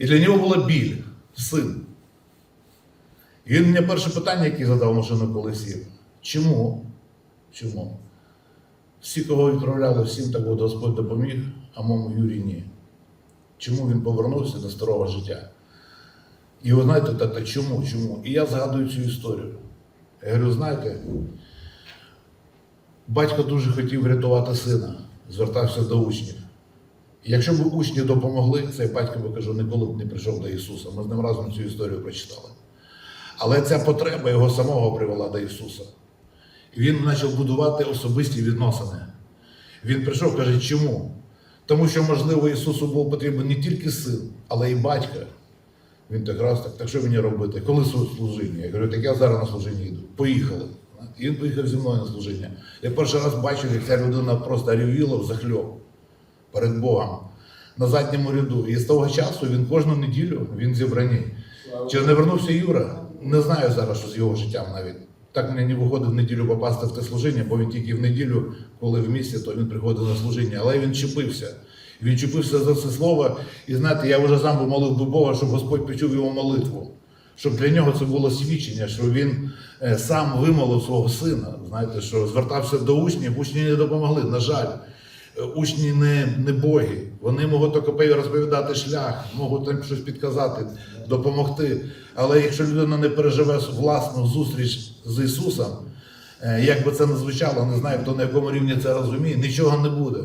І для нього була біль, син. І він мені перше питання, яке задав машину, коли сів. Чому? Чому? Всі, кого відправляли, всім так от Господь допоміг, а моєму Юрі ні. Чому він повернувся до старого життя? І ви знаєте, так, так чому? Чому? І я згадую цю історію. Я говорю, знаєте, батько дуже хотів врятувати сина, звертався до учнів. Якщо б учні допомогли, цей батько би кажу, ніколи б не прийшов до Ісуса. Ми з ним разом цю історію прочитали. Але ця потреба його самого привела до Ісуса. І він почав будувати особисті відносини. Він прийшов, каже, чому? Тому що, можливо, Ісусу був потрібен не тільки син, але й батько. Він так раз, так, так що мені робити? Коли служіння? Я говорю, так я зараз на служіння йду. Поїхали. І він поїхав зі мною на служіння. Я перший раз бачив, як ця людина просто ревіла в захльоб перед Богом на задньому ряду. І з того часу він кожну неділю він в зібранні. Чи не вернувся Юра? Не знаю зараз, що з його життям навіть. Так мені не виходить в неділю попасти в те служіння, бо він тільки в неділю, коли в місті, то він приходив на служіння. Але він чепився. Він чепився за це слово. І знаєте, я вже сам молив би Бога, щоб Господь почув його молитву. Щоб для нього це було свідчення, що він е, сам вимолив свого сина. Знаєте, що звертався до учнів, учні не допомогли. На жаль, учні не, не боги. Вони можуть тільки розповідати шлях, можуть там щось підказати, допомогти. Але якщо людина не переживе власну зустріч з Ісусом, е, як би це не звучало, не знаю, хто на якому рівні це розуміє, нічого не буде.